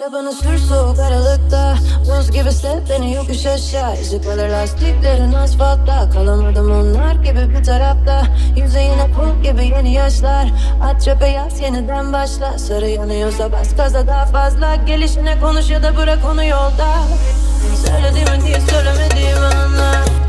Arabanı sür soğuk aralıkta. Buz gibi sev beni yokuş aşağı. Kalır lastiklerin asfaltta. Kalamadım onlar gibi bir tarafta. Yüzeyine kum gibi yeni yaşlar. At çöpe yaz yeniden başla. Sarı yanıyorsa bas gaza daha fazla. Gelişine konuş ya da bırak onu yolda. Söylediğimi değil söylemediğimi anla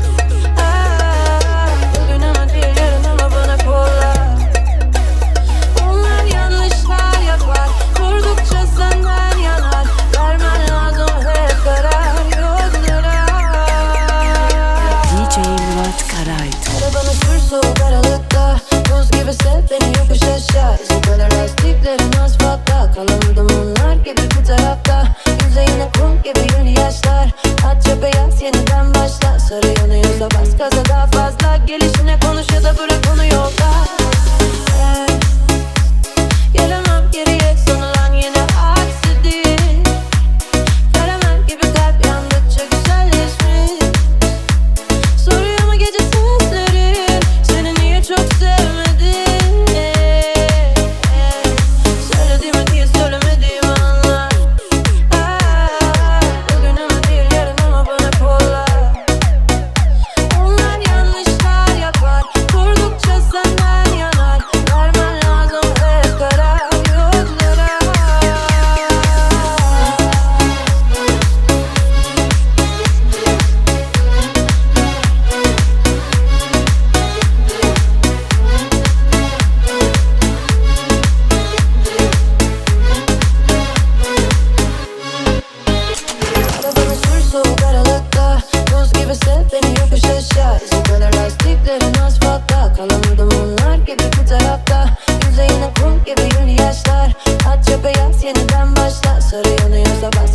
gibi yeni yaşlar. Hatça beyaz yeniden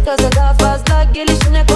Kasada fazla gelişine